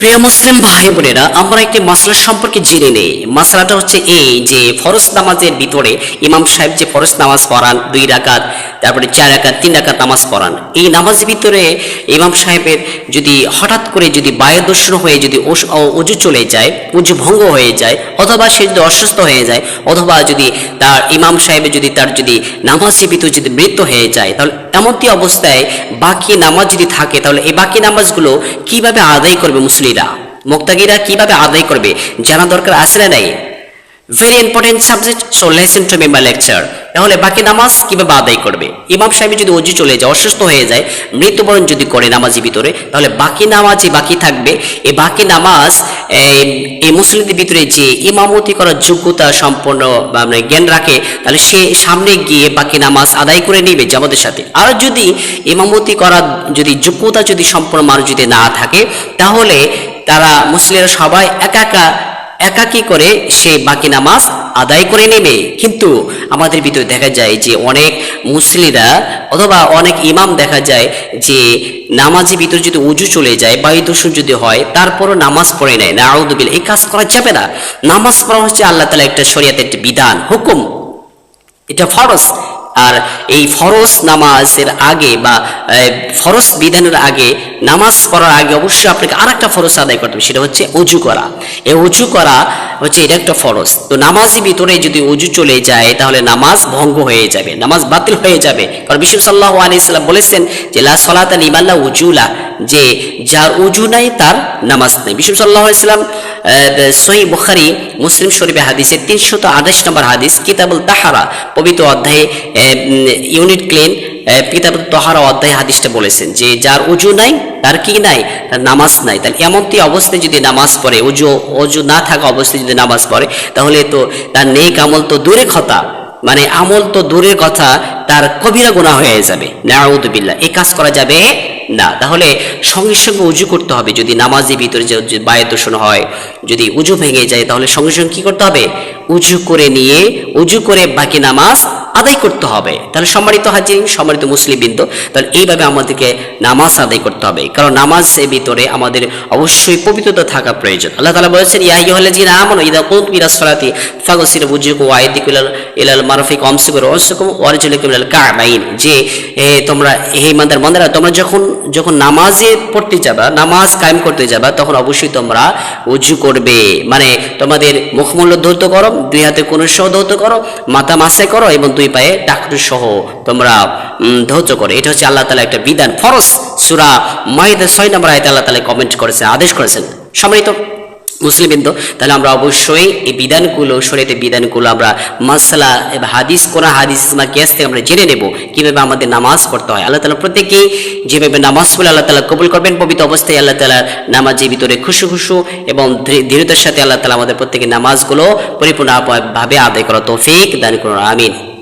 প্রিয় মুসলিম ভাই বোনেরা, আমরা একটি মাসলা সম্পর্কে জেনে নেই। মাসলাটা হচ্ছে এই যে ফরজ নামাজের ভিতরে ইমাম সাহেব যে ফরজ নামাজ পড়ান, দুই রাকাত, তারপরে চার রাকাত, তিন রাকাত নামাজ পড়ান। এই নামাজের ভিতরে ইমাম সাহেবের যদি হঠাৎ করে যদি বায়ু দর্শন হয়ে যদি অজু চলে যায় অজু ভঙ্গ হয়ে যায়, অথবা সে যদি অসুস্থ হয়ে যায়, অথবা যদি তার ইমাম সাহেবের যদি তার যদি নামাজের ভিতরে যদি মৃত্যু হয়ে যায়, তাহলে এমনটি অবস্থায় বাকি নামাজ যদি থাকে, তাহলে এই বাকি নামাজগুলো কীভাবে আদায় করবে মুসলিরা মুক্তাগিরা কীভাবে আদায় করবে জানা দরকার আছে না নাই? Very important subject so lesson to me my lecture তাহলে বাকি নামাজ কীভাবে আদায় করবে? ইমাম সাহেব যদি অজু চলে যায়, অসুস্থ হয়ে যায়, মৃত্যুবরণ যদি করে নামাজের ভিতরে, তাহলে বাকি নামাজই বাকি থাকবে। এই বাকি নামাজ, এই এই মুসলিমদের ভিতরে যে ইমামতি করার যোগ্যতা সম্পন্ন মানে জ্ঞান রাখে, তাহলে সে সামনে গিয়ে বাকি নামাজ আদায় করে নেবে জামাতের সাথে। আর যদি ইমামতি করার যদি যোগ্যতা যদি সম্পূর্ণ মানুষ যদি না থাকে, তাহলে তারা মুসলিমরা সবাই একা একা, একাকি করে সে বাকি নামাজ আদায় করে নেবে। কিন্তু আমাদের ভিতরে দেখা যায় যে অনেক মুসলিরা অথবা অনেক ইমাম দেখা যায় যে নামাজের ভিতরে যদি উজু চলে যায়, বায়ু দূষণ যদি হয়, তারপরও নামাজ পড়ে নেয়। না আউদুবিল এই কাজ করা যাবে না। নামাজ পড়া হচ্ছে আল্লাহ তালা একটা শরিয়াতের একটা বিধান, হুকুম। এটা ফরজ। আর এই ফরজ নামাজের আগে বা ফরজ বিধানের আগে নামাজ পড়ার আগে অবশ্যই আপনাকে আর একটা ফরজ আদায় করতে হবে, সেটা হচ্ছে অজু করা। এই অজু করা হচ্ছে এটা একটা ফরজ। তো নামাজের ভিতরে যদি অজু চলে যায়, তাহলে নামাজ ভঙ্গ হয়ে যাবে, নামাজ বাতিল হয়ে যাবে। কারণ বিশ্ব সাল্লাহ আলি সাল্লাম বলেছেন যে, লা সলাত লিমাল্লা উজুলা যে যার উজু নাই, তার নামাজ নেই। বিষ্ণু সাল্লাহ ইসলাম সহি বুখারি, মুসলিম শরীফে হাদিসের তিনশত আঠাশ নম্বর হাদিস, কিতাবুল তাহারা, পবিত্র অধ্যায়ে ইউনিট ক্লেন কিতাবুল তাহারা অধ্যায়ে হাদিসটা বলেছেন যে, যার উজু নাই, তার কি নাই? তার নামাজ নাই। তাহলে এমনটি অবস্থায় যদি নামাজ পড়ে, উজু অজু না থাকা অবস্থায় যদি নামাজ পড়ে, তাহলে তো তার নেক আমল তো দূরে কথা। মানে আমল তো দূরের কথা, তার কবিরা হয়ে যাবে। নাউদুবিল্লাহ এই কাজ করা যাবে না। তাহলে সঙ্গে সঙ্গে উজু করতে হবে। যদি নামাজের ভিতরে যে বায়ু দূষণ হয়, যদি উজু ভেঙে যায়, তাহলে সঙ্গে সঙ্গে কি করতে হবে? উজু করে নিয়ে, উজু করে বাকি নামাজ আদায় করতে হবে। তাহলে সম্মানিত হাজির সম্মানিত মুসলিমবৃন্দ, তাহলে এইভাবে আমাদেরকে নামাজ আদায় করতে হবে। কারণ নামাজের ভিতরে আমাদের অবশ্যই পবিত্রতা থাকা প্রয়োজন। আল্লাহ তালা বলেছেন, ইয়া ইহল্লাযিনা আমানু ইদা বুজুকুম ওয়া আইদিকুম ইলাল মারাফিক ইলাল কা'বাইন যে তোমরা, হে ইমানদার মন্দারা তোমরা যখন যখন নামাজে পড়তে যাবা, নামাজ কায়েম করতে যাবা, তখন অবশ্যই তোমরা উজু করবে। মানে তোমাদের মুখমূল্য ধৌত করো, দুই হাতে কোন সহ ধৌত করো, মাথা মাসাই করো এবং দুই পায়ে ডাকটু সহ তোমরা ধৌত করো এটা হচ্ছে আল্লাহ তালা একটা বিধান। ফরজ সুরা মাইদের ছয় নম্বর আয়তে আল্লাহ তালা কমেন্ট করেছেন আদেশ করেছেন। সম্মানিত মুসলিমবৃন্দ তাহলে আমরা অবশ্যই এই বিধানগুলো শরীয়তে বিধানগুলো আমরা মাসালা এবং হাদিস কোন হাদিস বা গ্যাস থেকে আমরা জেনে নেব কীভাবে আমাদের নামাজ পড়তে হয়। আল্লাহ তালা প্রত্যেকেই যেভাবে নামাজ পড়লে আল্লাহ তালা কবুল করবেন। পবিত্র অবস্থায় আল্লাহ তালা নামাজের ভিতরে খুশু খুশু এবং ধীর- দৃঢ়তার সাথে আল্লাহ তালা আমাদের প্রত্যেকের নামাজগুলো পরিপূর্ণভাবে আদায় করা তৌফিক দান করুন। আমিন।